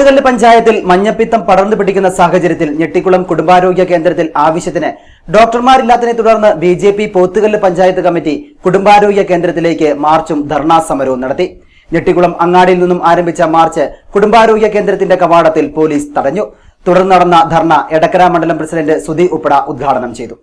പോത്തുകല്ല് പഞ്ചായത്തിൽ മഞ്ഞപ്പിത്തം പടർന്നു പിടിക്കുന്ന സാഹചര്യത്തിൽ ഞെട്ടിക്കുളം കുടുംബാരോഗ്യ കേന്ദ്രത്തിൽ ആവശ്യത്തിന് ഡോക്ടർമാരില്ലാത്തതിനെ തുടർന്ന് B J P Pothukal panchayat committee കുടുംബാരോഗ്യ കേന്ദ്രത്തിലേക്ക് മാർച്ചും ധർണാ സമരവും നടത്തി. ഞെട്ടിക്കുളം അങ്ങാടിയിൽ നിന്നും ആരംഭിച്ച മാർച്ച് കുടുംബാരോഗ്യ കേന്ദ്രത്തിന്റെ കവാടത്തിൽ പോലീസ് തടഞ്ഞു. തുടർന്ന് നടന്ന ധർണ എടക്കര മണ്ഡലം പ്രസിഡന്റ് സുധി ഉപ്പട ഉദ്ഘാടനം ചെയ്തു.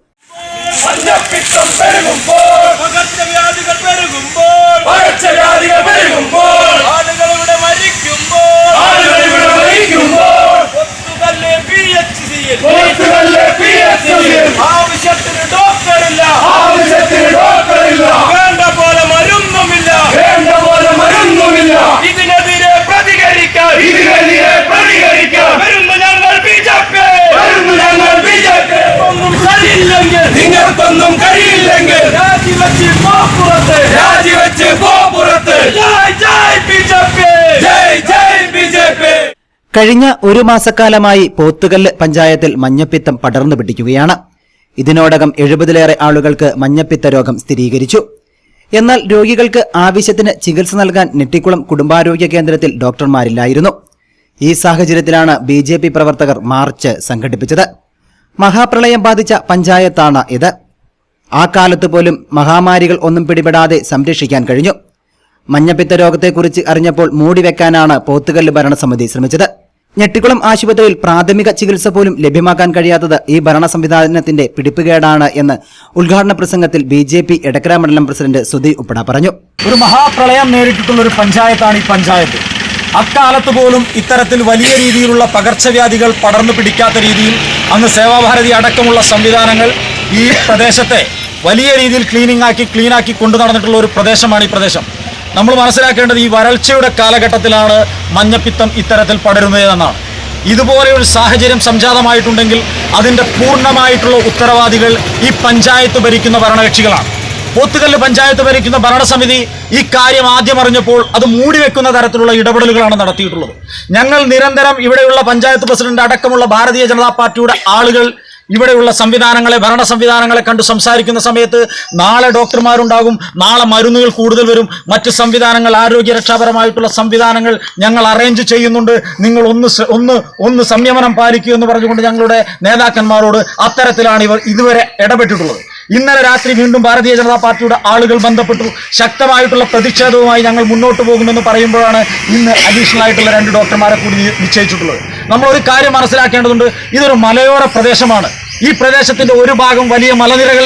മഞ്ഞപ്പിത്തം പെരുകുമ്പോൾ പകർച്ചവ്യാധികൾ പെരുകുമ്പോൾ പകർച്ചവ്യാധികൾ പെരുകുമ്പോൾ ആളുകൾ ഇവിടെ മരിക്കുമ്പോൾ ആളുകൾ ഇവിടെ മരിക്കുമ്പോൾ ഒത്തുകല്ല് പി എച്ച് സിയിൽ പോത്തുകല്ല് PHC-യിൽ ആവശ്യത്തിന് ഡോക്ടറില്ല ആവശ്യത്തിന് ഡോക്ടറില്ല വേണ്ട പോലെ മരുന്നുമില്ല വേണ്ട പോലെ മരുന്നുമില്ല ഇതിനെതിരെ പ്രതികരിക്കാൻ ഇതിനെതിരെ പ്രതികരിക്കാൻ വരുന്നു ഞങ്ങൾ ബി ജെ പി വരുന്നു ഞങ്ങൾ ബി ജെ പി ഒന്നും കഴിയില്ലെങ്കിൽ നിങ്ങൾക്കൊന്നും കഴിയില്ലെങ്കിൽ രാജിവെച്ച് പോപ്പുറത്ത് രാജിവെച്ച് പോ പുറത്ത് ജയ് ജയ് ബി ജെ പി ജയ് ജയ് ബി ജെ പി കഴിഞ്ഞ ഒരു മാസക്കാലമായി പോത്തുകല്ല് പഞ്ചായത്തിൽ മഞ്ഞപ്പിത്തം പടർന്നു പിടിക്കുകയാണ്. ഇതിനോടകം എഴുപതിലേറെ ആളുകൾക്ക് മഞ്ഞപ്പിത്ത രോഗം സ്ഥിരീകരിച്ചു. എന്നാൽ രോഗികൾക്ക് ആവശ്യത്തിന് ചികിത്സ നൽകാൻ നെട്ടിക്കുളം കുടുംബാരോഗ്യ കേന്ദ്രത്തിൽ ഡോക്ടർമാരില്ലായിരുന്നു. ഈ സാഹചര്യത്തിലാണ് ബി ജെ പി പ്രവർത്തകർ മാർച്ച് സംഘടിപ്പിച്ചത്. മഹാപ്രളയം ബാധിച്ച പഞ്ചായത്താണ് ഇത്. ആ കാലത്ത് പോലും മഹാമാരികൾ ഒന്നും പിടിപെടാതെ സംരക്ഷിക്കാൻ കഴിഞ്ഞു. മഞ്ഞപ്പിത്ത രോഗത്തെക്കുറിച്ച് അറിഞ്ഞപ്പോൾ മൂടിവെക്കാനാണ് പോത്തുകല്ല് ഭരണസമിതി ശ്രമിച്ചത്. ഞെട്ടിക്കുളം ആശുപത്രിയിൽ പ്രാഥമിക ചികിത്സ പോലും ലഭ്യമാക്കാൻ കഴിയാത്തത് ഈ ഭരണ സംവിധാനത്തിന്റെ പിടിപ്പുകേടാണ് എന്ന് ഉദ്ഘാടന പ്രസംഗത്തിൽ ബി ജെ പി എടക്കര മണ്ഡലം പ്രസിഡന്റ് സുധി ഉപ്പട പറഞ്ഞു. ഒരു മഹാപ്രളയം നേരിട്ടിട്ടുള്ള ഒരു പഞ്ചായത്താണ് ഈ പഞ്ചായത്ത്. അക്കാലത്ത് പോലും ഇത്തരത്തിൽ വലിയ രീതിയിലുള്ള പകർച്ചവ്യാധികൾ പടർന്നു പിടിക്കാത്ത രീതിയിൽ അന്ന് സേവാഭാരതി അടക്കമുള്ള സംവിധാനങ്ങൾ ഈ പ്രദേശത്തെ വലിയ രീതിയിൽ ക്ലീനിങ് ആക്കി ക്ലീനാക്കി കൊണ്ടു നടന്നിട്ടുള്ള ഒരു പ്രദേശമാണ് ഈ പ്രദേശം. നമ്മൾ മനസ്സിലാക്കേണ്ടത് ഈ വരൾച്ചയുടെ കാലഘട്ടത്തിലാണ് മഞ്ഞപ്പിത്തം ഇത്തരത്തിൽ പടരുന്നത് എന്നാണ് ഇതുപോലെ ഒരു സാഹചര്യം സംജാതമായിട്ടുണ്ടെങ്കിൽ അതിന്റെ പൂർണമായിട്ടുള്ള ഉത്തരവാദികൾ ഈ പഞ്ചായത്ത് ഭരിക്കുന്ന ഭരണകക്ഷികളാണ്. പോത്തുകല്ല് പഞ്ചായത്ത് ഭരിക്കുന്ന ഭരണസമിതി ഈ കാര്യം ആദ്യം അറിഞ്ഞപ്പോൾ അത് മൂടിവെക്കുന്ന തരത്തിലുള്ള ഇടപെടലുകളാണ് നടത്തിയിട്ടുള്ളത്. ഞങ്ങൾ നിരന്തരം ഇവിടെയുള്ള പഞ്ചായത്ത് പ്രസിഡന്റ് അടക്കമുള്ള ഭാരതീയ ജനതാ പാർട്ടിയുടെ ആളുകൾ ഇവിടെയുള്ള സംവിധാനങ്ങളെ ഭരണ സംവിധാനങ്ങളെ കണ്ട് സംസാരിക്കുന്ന സമയത്ത് നാളെ ഡോക്ടർമാരുണ്ടാകും നാളെ മരുന്നുകൾ കൂടുതൽ വരും. മറ്റ് സംവിധാനങ്ങൾ ആരോഗ്യ രക്ഷാപരമായിട്ടുള്ള സംവിധാനങ്ങൾ ഞങ്ങൾ അറേഞ്ച് ചെയ്യുന്നുണ്ട്. നിങ്ങൾ ഒന്ന് ഒന്ന് ഒന്ന് സംയമനം പാലിക്കൂ എന്ന് പറഞ്ഞുകൊണ്ട് ഞങ്ങളുടെ നേതാക്കന്മാരോട് അത്തരത്തിലാണ് ഇവർ ഇതുവരെ ഇടപെട്ടിട്ടുള്ളത്. ഇന്നലെ രാത്രി വീണ്ടും ഭാരതീയ ജനതാ പാർട്ടിയുടെ ആളുകൾ ബന്ധപ്പെട്ടു. ശക്തമായിട്ടുള്ള പ്രതിഷേധവുമായി ഞങ്ങൾ മുന്നോട്ട് പോകുമെന്ന് പറയുമ്പോഴാണ് ഇന്ന് അഡീഷണൽ ആയിട്ടുള്ള രണ്ട് ഡോക്ടർമാരെ കൂടി നിശ്ചയിച്ചിട്ടുള്ളത്. നമ്മൾ ഒരു കാര്യം മനസ്സിലാക്കേണ്ടതുണ്ട്. ഇതൊരു മലയോര പ്രദേശമാണ്. ഈ പ്രദേശത്തിന്റെ ഒരു ഭാഗം വലിയ മലനിരകൾ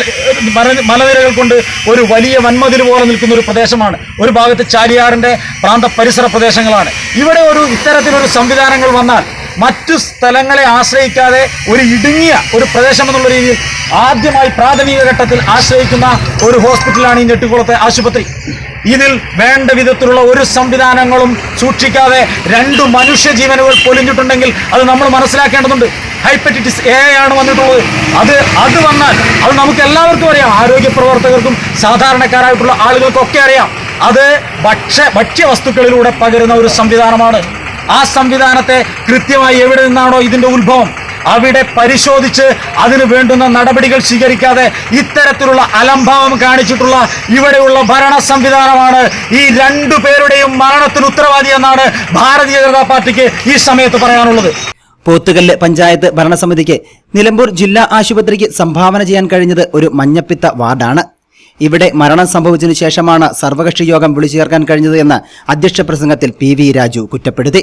മലനിരകൾ കൊണ്ട് ഒരു വലിയ വൻമതിൽ പോലെ നിൽക്കുന്ന ഒരു പ്രദേശമാണ്. ഒരു ഭാഗത്ത് ചാലിയാറിന്റെ പ്രാന്ത പരിസര പ്രദേശങ്ങളാണ്. ഇവിടെ ഒരു ഇത്തരത്തിലൊരു സംവിധാനങ്ങൾ വന്നാൽ മറ്റു സ്ഥലങ്ങളെ ആശ്രയിക്കാതെ ഒരു ഇടുങ്ങിയ ഒരു പ്രദേശം എന്നുള്ള രീതിയിൽ ആദ്യമായി പ്രാഥമിക ഘട്ടത്തിൽ ആശ്രയിക്കുന്ന ഒരു ഹോസ്പിറ്റലാണ് ഈ ഞെട്ടിക്കുളത്തെ ആശുപത്രി. ഇതിൽ വേണ്ട വിധത്തിലുള്ള ഒരു സംവിധാനങ്ങളും സൂക്ഷിക്കാതെ രണ്ട് മനുഷ്യജീവനുകൾ പൊലിഞ്ഞിട്ടുണ്ടെങ്കിൽ അത് നമ്മൾ മനസ്സിലാക്കേണ്ടതുണ്ട്. ഹൈപ്പറ്റിറ്റിസ് എ ആണ് വന്നിട്ടുള്ളത്. അത് അത് വന്നാൽ അത് നമുക്ക് എല്ലാവർക്കും അറിയാം. ആരോഗ്യ പ്രവർത്തകർക്കും സാധാരണക്കാരായിട്ടുള്ള ആളുകൾക്കൊക്കെ അറിയാം. അത് ഭക്ഷ്യ ഭക്ഷ്യവസ്തുക്കളിലൂടെ പകരുന്ന ഒരു സംവിധാനമാണ്. ആ സംവിധാനത്തെ കൃത്യമായി എവിടെ നിന്നാണോ ഇതിന്റെ ഉത്ഭവം? അവിടെ പരിശോധിച്ച് അതിന് വേണ്ടുന്ന നടപടികൾ സ്വീകരിക്കാതെ ഇത്തരത്തിലുള്ള അലംഭാവം കാണിച്ചിട്ടുള്ള ഇവിടെയുള്ള ഭരണ സംവിധാനമാണ് ഈ രണ്ടു പേരുടെയും മരണത്തിന് ഉത്തരവാദി എന്നാണ് ഭാരതീയ ജനതാ പാർട്ടിക്ക് ഈ സമയത്ത് പറയാനുള്ളത്. പോത്തുകല്ല് പഞ്ചായത്ത് ഭരണസമിതിക്ക് നിലമ്പൂർ ജില്ലാ ആശുപത്രിക്ക് സംഭാവന ചെയ്യാൻ കഴിഞ്ഞത് ഒരു മഞ്ഞപ്പിത്ത വാർഡാണ്. ഇവിടെ മരണം സംഭവിച്ചതിനു ശേഷമാണ് സർവകക്ഷി യോഗം വിളിച്ചു ചേർക്കാൻ കഴിഞ്ഞത് എന്ന് അധ്യക്ഷ പ്രസംഗത്തിൽ പി വി രാജു കുറ്റപ്പെടുത്തി.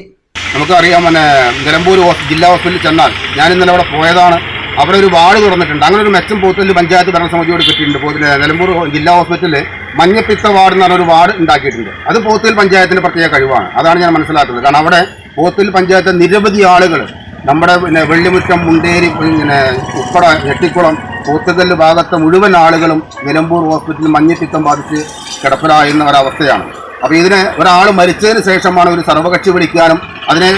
നമുക്കറിയാം പിന്നെ നിലമ്പൂർ ജില്ലാ ഹോസ്പിറ്റലിൽ ചെന്നാൽ ഞാൻ ഇന്നലെ അവിടെ പോയതാണ്. അവിടെ ഒരു വാർഡ് തുറന്നിട്ടുണ്ട്. അങ്ങനെ ഒരു മെച്ചം പോത്തൽ പഞ്ചായത്ത് ഭരണസമിതിയോട് കിട്ടിയിട്ടുണ്ട്. പോത്തിൽ നിലമ്പൂർ ജില്ലാ ഹോസ്പിറ്റലിൽ മഞ്ഞപ്പിത്ത വാർഡ് എന്ന് പറഞ്ഞൊരു വാർഡ് ഉണ്ടാക്കിയിട്ടുണ്ട്. അത് പോത്തിൽ പഞ്ചായത്തിന്റെ പ്രത്യേക കഴിവാണ്. അതാണ് ഞാൻ മനസ്സിലാക്കുന്നത്. കാരണം അവിടെ പോത്തിൽ പഞ്ചായത്ത് നിരവധി ആളുകൾ നമ്മുടെ പിന്നെ വെള്ളിമുറ്റം മുണ്ടേരി പിന്നെ ഉപ്പട ഞെട്ടിക്കുളം പോത്തുകല്ല് ഭാഗത്തെ മുഴുവൻ ആളുകളും നിലമ്പൂർ ഹോസ്പിറ്റലിൽ മഞ്ഞപ്പിത്തം ബാധിച്ച് കിടപ്പിലായിരുന്ന ഒരവസ്ഥയാണ്. അപ്പോൾ ഇതിന് ഒരാൾ മരിച്ചതിന് ശേഷമാണ് ഒരു സർവകക്ഷി വിളിക്കാനും അതിനെ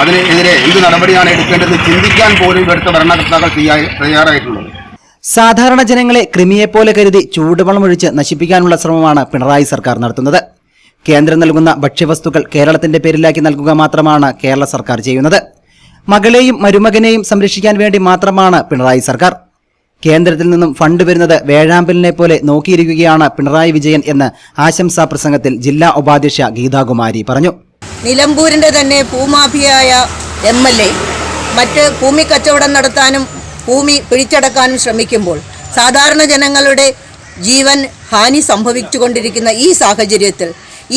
അതിനെതിരെ എന്ത് നടപടിയാണ് എടുക്കേണ്ടത് ചിന്തിക്കാൻ പോലും ഇവിടുത്തെ ഭരണകർത്താക്കൾ തയ്യാ- തയ്യാറായിട്ടുള്ളത്. സാധാരണ ജനങ്ങളെ കൃമിയെപ്പോലെ കരുതി ചൂടുവെള്ളമൊഴിച്ച് നശിപ്പിക്കാനുള്ള ശ്രമമാണ് പിണറായി സർക്കാർ നടത്തുന്നത്. കേന്ദ്രം നൽകുന്ന ഭക്ഷ്യവസ്തുക്കൾ കേരളത്തിന്റെ പേരിലാക്കി നൽകുക മാത്രമാണ് കേരള സർക്കാർ ചെയ്യുന്നത്. മകളെയും മരുമകനെയും സംരക്ഷിക്കാൻ വേണ്ടി മാത്രമാണ് പിണറായി സർക്കാർ. കേന്ദ്രത്തിൽ നിന്നും ഫണ്ട് വരുന്നത് വേഴാമ്പലിനെ പോലെ നോക്കിയിരിക്കുകയാണ് പിണറായി വിജയൻ എന്ന് ആശംസാ പ്രസംഗത്തിൽ ജില്ലാ ഉപാധ്യക്ഷ ഗീതാകുമാരി പറഞ്ഞു. നിലമ്പൂരിന്റെ തന്നെ ഭൂമാഫിയായ എം എൽ എ മറ്റ് ഭൂമി കച്ചവടം നടത്താനും ഭൂമി പിടിച്ചടക്കാനും ശ്രമിക്കുമ്പോൾ സാധാരണ ജനങ്ങളുടെ ജീവൻ ഹാനി സംഭവിച്ചുകൊണ്ടിരിക്കുന്ന ഈ സാഹചര്യത്തിൽ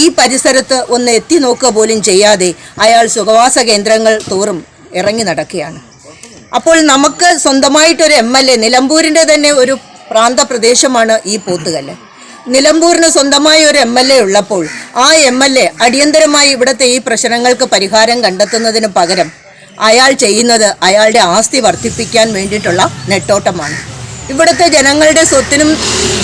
ഈ പരിസരത്ത് ഒന്ന് എത്തി നോക്കുക പോലും ചെയ്യാതെ അയാൾ സുഖവാസ കേന്ദ്രങ്ങൾ തോറും ഇറങ്ങി നടക്കുകയാണ്. അപ്പോൾ നമുക്ക് സ്വന്തമായിട്ടൊരു എം എൽ എ നിലമ്പൂരിന്റെ തന്നെ ഒരു പ്രാന്ത പ്രദേശമാണ് ഈ പോത്തുകല്ല്. നിലമ്പൂരിന് സ്വന്തമായ ഒരു എം എൽ എ ഉള്ളപ്പോൾ ആ എം എൽ എ അടിയന്തരമായി ഇവിടുത്തെ ഈ പ്രശ്നങ്ങൾക്ക് പരിഹാരം കണ്ടെത്തുന്നതിന് പകരം അയാൾ ചെയ്യുന്നത് അയാളുടെ ആസ്തി വർദ്ധിപ്പിക്കാൻ വേണ്ടിയിട്ടുള്ള നെട്ടോട്ടമാണ്. ഇവിടുത്തെ ജനങ്ങളുടെ സ്വത്തിനും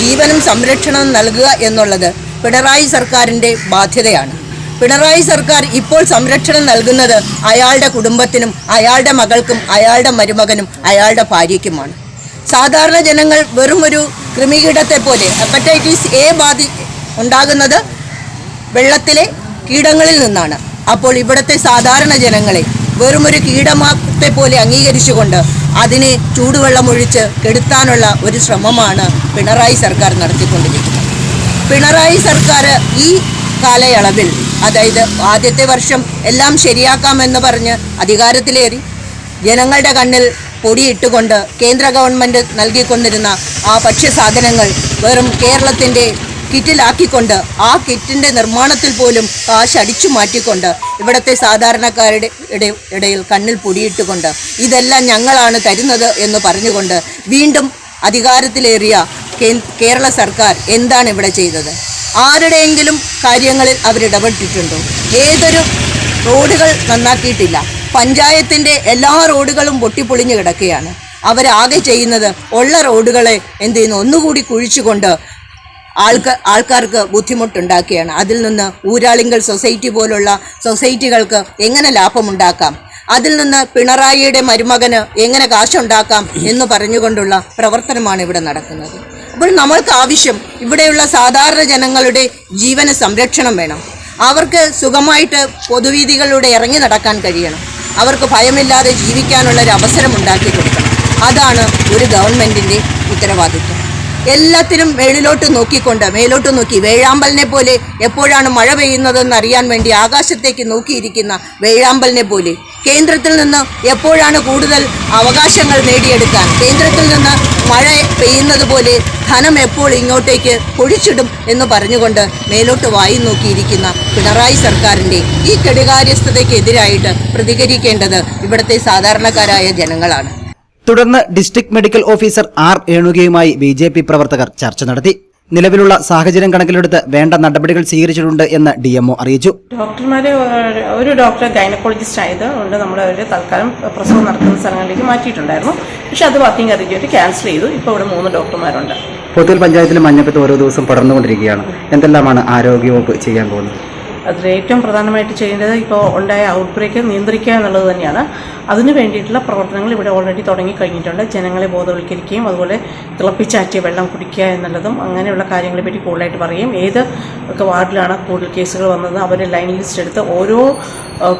ജീവനും സംരക്ഷണം നൽകുക എന്നുള്ളത് പിണറായി സർക്കാരിന്റെ ബാധ്യതയാണ്. പിണറായി സർക്കാർ ഇപ്പോൾ സംരക്ഷണം നൽകുന്നത് അയാളുടെ കുടുംബത്തിനും അയാളുടെ മകൾക്കും അയാളുടെ മരുമകനും അയാളുടെ ഭാര്യയ്ക്കുമാണ്. സാധാരണ ജനങ്ങൾ വെറും ഒരു കൃമികീടത്തെ പോലെ ഹെപ്പറ്റൈറ്റിസ് എ ബാധി ഉണ്ടാകുന്നത് വെള്ളത്തിലെ കീടങ്ങളിൽ നിന്നാണ്. അപ്പോൾ ഇവിടുത്തെ സാധാരണ ജനങ്ങളെ വെറും ഒരു കീടമാത്തെ പോലെ അംഗീകരിച്ചുകൊണ്ട് അതിനെ ചൂടുവെള്ളം ഒഴിച്ച് കെടുത്താനുള്ള ഒരു ശ്രമമാണ് പിണറായി സർക്കാർ നടത്തിക്കൊണ്ടിരിക്കുന്നത്. പിണറായി സർക്കാർ ഈ കാലയളവിൽ അതായത് ആദ്യത്തെ വർഷം എല്ലാം ശരിയാക്കാമെന്ന് പറഞ്ഞ് അധികാരത്തിലേറി ജനങ്ങളുടെ കണ്ണിൽ പൊടിയിട്ടുകൊണ്ട് കേന്ദ്ര ഗവൺമെന്റ് നൽകിക്കൊണ്ടിരുന്ന ആ ഭക്ഷ്യസാധനങ്ങൾ വെറും കേരളത്തിന്റെ കിറ്റിലാക്കിക്കൊണ്ട് ആ കിറ്റിന്റെ നിർമ്മാണത്തിൽ പോലും കാശ് അടിച്ചു മാറ്റിക്കൊണ്ട് ഇവിടുത്തെ സാധാരണക്കാരുടെ ഇട- ഇടയിൽ കണ്ണിൽ പൊടിയിട്ടുകൊണ്ട് ഇതെല്ലാം ഞങ്ങളാണ് തരുന്നത് എന്ന് പറഞ്ഞുകൊണ്ട് വീണ്ടും അധികാരത്തിലേറിയ കേരള സർക്കാർ എന്താണ് ഇവിടെ ചെയ്തത്? ആരുടെയെങ്കിലും കാര്യങ്ങളിൽ അവരിടപെട്ടിട്ടുണ്ടോ ഏതൊരു റോഡുകൾ നന്നാക്കിയിട്ടില്ല. പഞ്ചായത്തിന്റെ എല്ലാ റോഡുകളും പൊട്ടിപ്പൊളിഞ്ഞു കിടക്കുകയാണ്. അവരാകെ ചെയ്യുന്നത് ഉള്ള റോഡുകളെ എന്ത് ചെയ്യുന്നു? ഒന്നുകൂടി കുഴിച്ചുകൊണ്ട് ആൾക്ക് ആൾക്കാർക്ക് ബുദ്ധിമുട്ടുണ്ടാക്കുകയാണ്. അതിൽ നിന്ന് ഊരാളിങ്കൽ സൊസൈറ്റി പോലുള്ള സൊസൈറ്റികൾക്ക് എങ്ങനെ ലാഭമുണ്ടാക്കാം? അതിൽ നിന്ന് പിണറായിയുടെ മരുമകന് എങ്ങനെ കാശുണ്ടാക്കാം എന്ന് പറഞ്ഞുകൊണ്ടുള്ള പ്രവർത്തനമാണ് ഇവിടെ നടക്കുന്നത്. അപ്പോൾ നമ്മൾക്ക് ആവശ്യം ഇവിടെയുള്ള സാധാരണ ജനങ്ങളുടെ ജീവന സംരക്ഷണം വേണം. അവർക്ക് സുഖമായിട്ട് പൊതുവീതികളിലൂടെ ഇറങ്ങി നടക്കാൻ കഴിയണം. അവർക്ക് ഭയമില്ലാതെ ജീവിക്കാനുള്ള ഒരു അവസരം ഉണ്ടാക്കി കൊടുക്കണം. അതാണ് ഒരു ഗവൺമെന്റിന്റെ ഉത്തരവാദിത്വം. എല്ലാത്തിനും മേളിലോട്ട് നോക്കിക്കൊണ്ട് മേലോട്ട് നോക്കി. വേഴാമ്പലിനെ പോലെ എപ്പോഴാണ് മഴ പെയ്യുന്നതെന്ന് അറിയാൻ വേണ്ടി ആകാശത്തേക്ക് നോക്കിയിരിക്കുന്ന വേഴാമ്പലിനെ പോലെ. കേന്ദ്രത്തിൽ നിന്ന് എപ്പോഴാണ് കൂടുതൽ അവകാശങ്ങൾ നേടിയെടുക്കാൻ? കേന്ദ്രത്തിൽ നിന്ന് മഴ പെയ്യുന്നത് പോലെ ധനം എപ്പോൾ ഇങ്ങോട്ടേക്ക് പൊഴിച്ചിടും എന്ന് പറഞ്ഞുകൊണ്ട് മേലോട്ട് വായി നോക്കിയിരിക്കുന്ന പിണറായി സർക്കാരിന്റെ ഈ കെടുകാര്യസ്ഥതയ്ക്കെതിരായിട്ട് പ്രതികരിക്കേണ്ടത് ഇവിടുത്തെ സാധാരണക്കാരായ ജനങ്ങളാണ്. തുടർന്ന് ഡിസ്ട്രിക്ട് മെഡിക്കൽ ഓഫീസർ ആർ രേണുകയുമായി ബി ജെ പി പ്രവർത്തകർ ചർച്ച നടത്തി. നിലവിലുള്ള സാഹചര്യം കണക്കിലെടുത്ത് വേണ്ട നടപടികൾ സ്വീകരിച്ചിട്ടുണ്ട് എന്ന് ഡി എംഒ അറിയിച്ചു. ഡോക്ടർമാരെ ഒരു ഡോക്ടർ ഗൈനക്കോളജിസ്റ്റ് ആയത് കൊണ്ട് നമ്മൾ അവരെ തൽക്കാലം പ്രസവം നടത്തുന്ന സ്ഥലങ്ങളിലേക്ക് മാറ്റിയിട്ടുണ്ടായിരുന്നു. പക്ഷെ അത് വർക്കിംഗ് അറിയിച്ചിട്ട് ക്യാൻസൽ ചെയ്തു. ഇപ്പോൾ ഇവിടെ മൂന്ന് ഡോക്ടർമാരുണ്ട്. പൊതുവിൽ പഞ്ചായത്തിൽ മഞ്ഞപ്പത്ത് ഓരോ ദിവസം പടർന്നുകൊണ്ടിരിക്കുകയാണ്. എന്തെല്ലാമാണ് ആരോഗ്യവകുപ്പ് ചെയ്യാൻ പോകുന്നത്? അതിൽ ഏറ്റവും പ്രധാനമായിട്ട് ചെയ്യേണ്ടത് ഇപ്പോൾ ഉണ്ടായ ഔട്ട് ബ്രേക്ക് നിയന്ത്രിക്കുക എന്നുള്ളത് തന്നെയാണ്. അതിന് വേണ്ടിയിട്ടുള്ള പ്രവർത്തനങ്ങൾ ഇവിടെ ഓൾറെഡി തുടങ്ങി കഴിഞ്ഞിട്ടുണ്ട്. ജനങ്ങളെ ബോധവൽക്കരിക്കുകയും അതുപോലെ തിളപ്പിച്ചാറ്റിയ വെള്ളം കുടിക്കുക എന്നുള്ളതും അങ്ങനെയുള്ള കാര്യങ്ങളെ പറ്റി കൂടുതലായിട്ട് പറയും ഏത് ഒക്കെ വാർഡിലാണ് കൂടുതൽ കേസുകൾ വന്നത് അവരെ ലൈൻ ലിസ്റ്റ് എടുത്ത് ഓരോ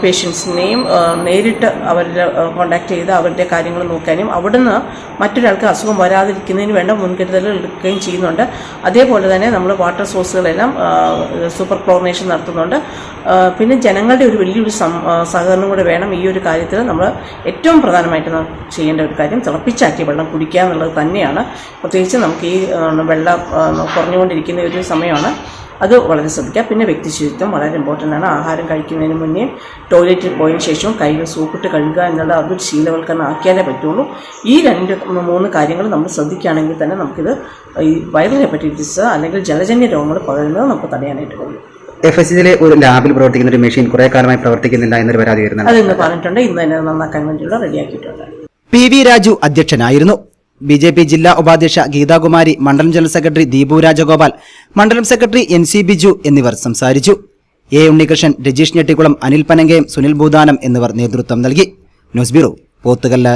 പേഷ്യൻസിനെയും നേരിട്ട് അവരുടെ കോൺടാക്ട് ചെയ്ത് അവരുടെ കാര്യങ്ങൾ നോക്കാനും അവിടുന്ന് മറ്റൊരാൾക്ക് അസുഖം വരാതിരിക്കുന്നതിന് വേണ്ട മുൻകരുതലുകൾ എടുക്കുകയും ചെയ്യുന്നുണ്ട്. അതേപോലെ തന്നെ നമ്മൾ വാട്ടർ സോഴ്സുകളെല്ലാം സൂപ്പർ ക്ലോറിനേഷൻ നടത്തുന്നുണ്ട്. ആ, പിന്നെ ജനങ്ങളുടെ ഒരു വലിയൊരു സഹകരണം കൂടെ വേണം ഈ ഒരു കാര്യത്തിൽ നമ്മൾ ഏറ്റവും പ്രധാനമായിട്ട് ചെയ്യേണ്ട ഒരു കാര്യം തിളപ്പിച്ചാറ്റിയ വെള്ളം കുടിക്കുക എന്നുള്ളത് തന്നെയാണ്. പ്രത്യേകിച്ച് നമുക്ക് ഈ വെള്ളം കുറഞ്ഞുകൊണ്ടിരിക്കുന്ന ഒരു സമയമാണ്. അത് വളരെ ശ്രദ്ധിക്കുക. പിന്നെ വ്യക്തി ശുചിത്വം വളരെ ഇമ്പോർട്ടന്റ് ആണ്. ആഹാരം കഴിക്കുന്നതിന് മുന്നേ ടോയ്ലറ്റിൽ പോയതിന് ശേഷവും കൈകൾ സൂപ്പിട്ട് കഴുകുക എന്നുള്ള അതൊരു ശീലവൽക്കരണം ആക്കിയാലേ പറ്റുള്ളൂ. ഈ രണ്ട് മൂന്ന് കാര്യങ്ങൾ നമ്മൾ ശ്രദ്ധിക്കുകയാണെങ്കിൽ തന്നെ നമുക്കിത് ഈ വൈറൽ ഹെപ്പറ്റൈറ്റിസ് അല്ലെങ്കിൽ ജലജന്യ രോഗങ്ങൾ പകരുന്നത് നമുക്ക് തടയാനായിട്ട് കഴിയും. എഫ് എസ് സിയിലെ ഒരു ലാബിൽ പ്രവർത്തിക്കുന്ന ഒരു മെഷീൻ കുറെ കാലമായി പ്രവർത്തിക്കുന്നില്ല എന്നൊരു പരാതി വരുന്നത് അത് ഇന്ന് പറഞ്ഞിട്ടുണ്ട്. ഇന്ന് തന്നെ നന്നാക്കാൻ വേണ്ടിയുള്ള റെഡിയാക്കിയിട്ടുണ്ട്. പി വി രാജു അധ്യക്ഷനായിരുന്നു. ബി ജെ പി ജില്ലാ ഉപാധ്യക്ഷ ഗീതാകുമാരി മണ്ഡലം ജനറൽ സെക്രട്ടറി ദീപു രാജഗോപാൽ മണ്ഡലം സെക്രട്ടറി എൻ സി ബിജു എന്നിവർ സംസാരിച്ചു. എ ഉണ്ണികൃഷ്ണൻ രജീഷ് ഞെട്ടിക്കുളം അനിൽ പനങ്കയം സുനിൽ ഭൂദാനം എന്നിവർ നേതൃത്വം നൽകി. News bureau Pothukallu.